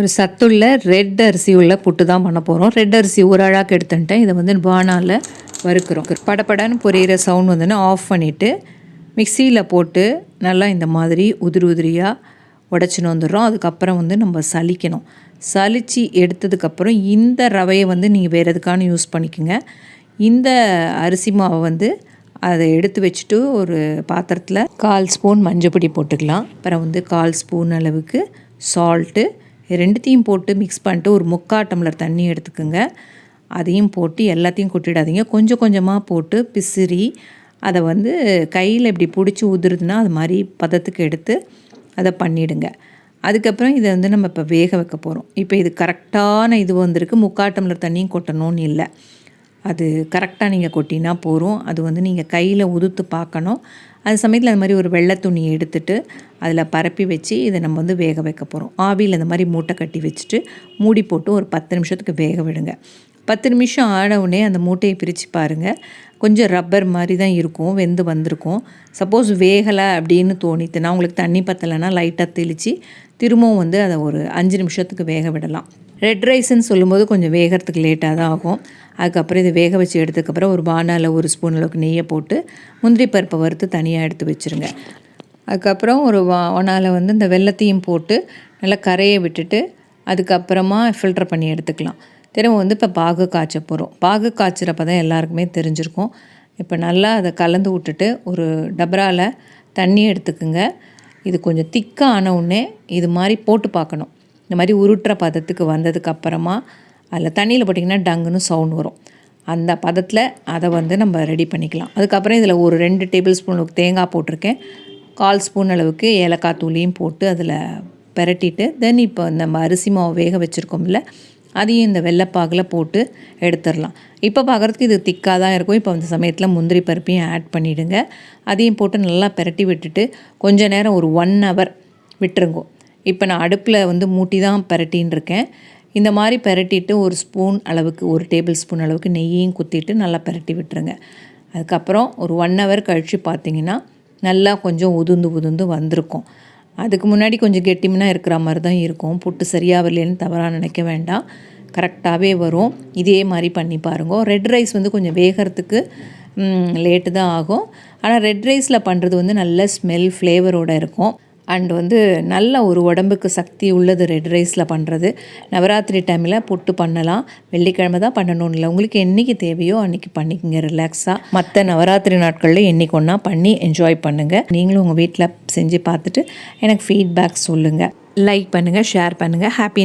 ஒரு சத்துள்ள ரெட் அரிசி உள்ள புட்டு தான் பண்ண போகிறோம் ரெட் அரிசி ஒரு அழாக்கு எடுத்துட்டேன் இதை வந்து பானாவில் வறுக்கிறோம். படபடன்னு பொரியிற சவுண்ட் வந்துன்னு ஆஃப் பண்ணிவிட்டு மிக்சியில் போட்டு நல்லா இந்த மாதிரி உதிரி உதிரியாக உடச்சின்னு வந்துடுறோம். அதுக்கப்புறம் வந்து நம்ம சலிக்கணும் சலித்து எடுத்ததுக்கப்புறம் இந்த ரவையை வந்து நீங்கள் வேறு எதுக்கான யூஸ் பண்ணிக்கோங்க. இந்த அரிசி மாவை வந்து அதை எடுத்து வச்சுட்டு ஒரு பாத்திரத்தில் கால் ஸ்பூன் மஞ்சப்பொடி போட்டுக்கலாம். அப்புறம் வந்து கால் ஸ்பூன் அளவுக்கு சால்ட்டு ரெண்டுத்தையும் போட்டு மிக்ஸ் பண்ணிட்டு ஒரு முக்கால் டம்ளர் தண்ணி எடுத்துக்கோங்க. அதையும் போட்டு எல்லாத்தையும் கொட்டிடாதீங்க. கொஞ்சம் கொஞ்சமாக போட்டு பிசிறி அதை வந்து கையில் இப்படி பிடிச்சி உதுருதுன்னா அது மாதிரி பதத்துக்கு எடுத்து அதை பண்ணிவிடுங்க அதுக்கப்புறம் இதை வந்து நம்ம இப்போ வேக வைக்க போகிறோம் இப்போ இது கரெக்டான இது வந்திருக்கு. முக்கால் டம்ளர் தண்ணியும் கொட்டணும்னு இல்லை. அது கரெக்டாக நீங்கள் கொட்டினா போகிறோம் அது வந்து நீங்கள் கையில் உதுத்து பார்க்கணும். அது சமயத்தில் அந்த மாதிரி ஒரு வெள்ளை துணி எடுத்துட்டு அதில் பரப்பி வச்சு இதை நம்ம வந்து வேக வைக்க போகிறோம் ஆவியில் இந்த மாதிரி மூட்டை கட்டி வச்சுட்டு மூடி போட்டு ஒரு பத்து நிமிஷத்துக்கு வேக விடுங்க. பத்து நிமிஷம் ஆனவுடனே அந்த மூட்டையை பிரித்து பாருங்கள் கொஞ்சம் ரப்பர் மாதிரி தான் இருக்கும் வெந்து வந்திருக்கும். சப்போஸ் வேகலை அப்படின்னு தோணித்துனா உங்களுக்கு தண்ணி பத்தலைன்னா லைட்டாக தெளித்து திரும்பவும் வந்து அதை ஒரு அஞ்சு நிமிஷத்துக்கு வேக விடலாம். ரெட் ரைஸ்ன்னு சொல்லும்போது கொஞ்சம் வேகிறதுக்கு லேட்டாக தான் ஆகும். அதுக்கப்புறம் இதை வேக வச்சு எடுத்ததுக்கப்புறம் ஒரு பானாவில் ஒரு ஸ்பூன் அளவுக்கு நெய்யை போட்டு முந்திரி பருப்பை வறுத்து தனியாக எடுத்து வச்சுருங்க. அதுக்கப்புறம் ஒரு வானால் வந்து இந்த வெள்ளத்தையும் போட்டு நல்லா கரையை விட்டுட்டு அதுக்கப்புறமா ஃபில்டர் பண்ணி எடுத்துக்கலாம். திரும்ப வந்து இப்போ பாகு காய்ச்ச போகிறோம் பாகு காய்ச்சிறப்ப தான் எல்லாருக்குமே தெரிஞ்சிருக்கும். இப்போ நல்லா அதை கலந்து விட்டுட்டு ஒரு டபராவில் தண்ணி எடுத்துக்குங்க. இது கொஞ்சம் திக்காக ஆன உடனே இது மாதிரி போட்டு பார்க்கணும். இந்த மாதிரி உருட்டுற பதத்துக்கு வந்ததுக்கப்புறமா அதில் தண்ணியில் போட்டிங்கன்னா டங்குன்னு சவுண்ட் வரும். அந்த பதத்தில் அதை வந்து நம்ம ரெடி பண்ணிக்கலாம். அதுக்கப்புறம் இதில் ஒரு ரெண்டு டேபிள் ஸ்பூன் தேங்காய் போட்டிருக்கேன். கால் ஸ்பூன் அளவுக்கு ஏலக்காய் தூளியும் போட்டு அதில் பெரட்டிட்டு தென் இப்போ நம்ம அரிசி மாவு வேக வச்சுருக்கோம்ல அதையும் இந்த வெள்ளைப்பாகில் போட்டு எடுத்துடலாம். இப்போ பார்க்குறதுக்கு இது திக்காக தான் இருக்கும். இப்போ அந்த சமயத்தில் முந்திரி பருப்பையும் ஆட் பண்ணிவிடுங்க அதையும் போட்டு நல்லா பெரட்டி விட்டுட்டு கொஞ்சம் நேரம் ஒரு ஒன் ஹவர் விட்டுருங்கோ. இப்போ நான் அடுப்பில் வந்து மூட்டி தான் பெரட்டின்னு இருக்கேன். இந்த மாதிரி பெரட்டிட்டு ஒரு ஸ்பூன் அளவுக்கு ஒரு டேபிள் ஸ்பூன் அளவுக்கு நெய்யையும் குத்திட்டு நல்லா பெரட்டி விட்டுருங்க. அதுக்கப்புறம் ஒரு ஒன் ஹவர் கழித்து பார்த்தீங்கன்னா நல்லா கொஞ்சம் உதுந்து உதுந்து வந்திருக்கும். அதுக்கு முன்னாடி கொஞ்சம் கெட்டிமனாக இருக்கிற மாதிரி தான் இருக்கும். புட்டு சரியாக வரலன்னு தவறாக நினைக்க வேண்டாம். கரெக்டாகவே வரும். இதே மாதிரி பண்ணி பாருங்க. ரெட் ரைஸ் வந்து கொஞ்சம் வேகிறதுக்கு லேட்டு தான் ஆகும். ஆனால் ரெட் ரைஸில் பண்ணுறது வந்து நல்ல ஸ்மெல் ஃப்ளேவரோடு இருக்கும். அண்ட் வந்து நல்ல ஒரு உடம்புக்கு சக்தி உள்ளது ரெட் ரைஸில் பண்ணுறது நவராத்திரி டைமில் புட்டு பண்ணலாம். வெள்ளிக்கிழமை தான் பண்ணணும்னு இல்லை. உங்களுக்கு என்றைக்கு தேவையோ அன்றைக்கி பண்ணிக்கோங்க ரிலாக்ஸாக மற்ற நவராத்திரி நாட்களில் என்றைக்கு ஒன்றா பண்ணி என்ஜாய் பண்ணுங்கள் நீங்களும் உங்கள் வீட்டில் செஞ்சு பார்த்துட்டு எனக்கு ஃபீட்பேக் சொல்லுங்கள் லைக் பண்ணுங்கள் ஷேர் பண்ணுங்கள் ஹாப்பி